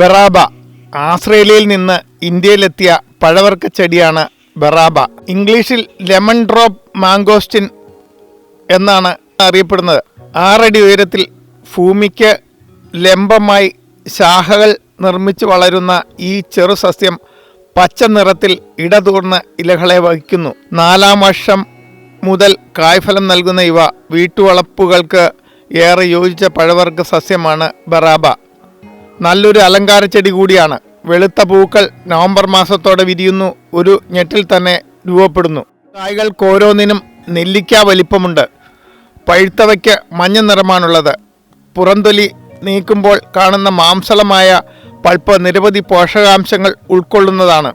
ബറാബ. ആസ്ട്രേലിയയിൽ നിന്ന് ഇന്ത്യയിലെത്തിയ പഴവർക്ക ചെടിയാണ് ബറാബ. ഇംഗ്ലീഷിൽ ലെമൺ ഡ്രോപ്പ് മാംഗോസ്റ്റിൻ എന്നാണ് അറിയപ്പെടുന്നത്. ആറടി ഉയരത്തിൽ ഭൂമിക്ക് ലംബമായി ശാഖകൾ നിർമ്മിച്ച് വളരുന്ന ഈ ചെറു സസ്യം പച്ച നിറത്തിൽ ഇടതൂർന്ന ഇലകളെ വഹിക്കുന്നു. നാലാം വർഷം മുതൽ കായ്ഫലം നൽകുന്ന ഇവ വീട്ടുവളപ്പുകൾക്ക് ഏറെ യോജിച്ച പഴവർഗ സസ്യമാണ് ബറാബ. നല്ലൊരു അലങ്കാര ചെടി കൂടിയാണ്. വെളുത്ത പൂക്കൾ നവംബർ മാസത്തോടെ വിരിയുന്നു. ഒരു ഞെട്ടിൽ തന്നെ രൂപപ്പെടുന്നു. കായ്കൾക്ക് ഓരോന്നിനും നെല്ലിക്ക വലിപ്പമുണ്ട്. പഴുത്തവയ്ക്ക് മഞ്ഞ നിറമാണുള്ളത്. പുറന്തൊലി നീക്കുമ്പോൾ കാണുന്ന മാംസളമായ പൾപ്പ് നിരവധി പോഷകാംശങ്ങൾ ഉൾക്കൊള്ളുന്നതാണ്.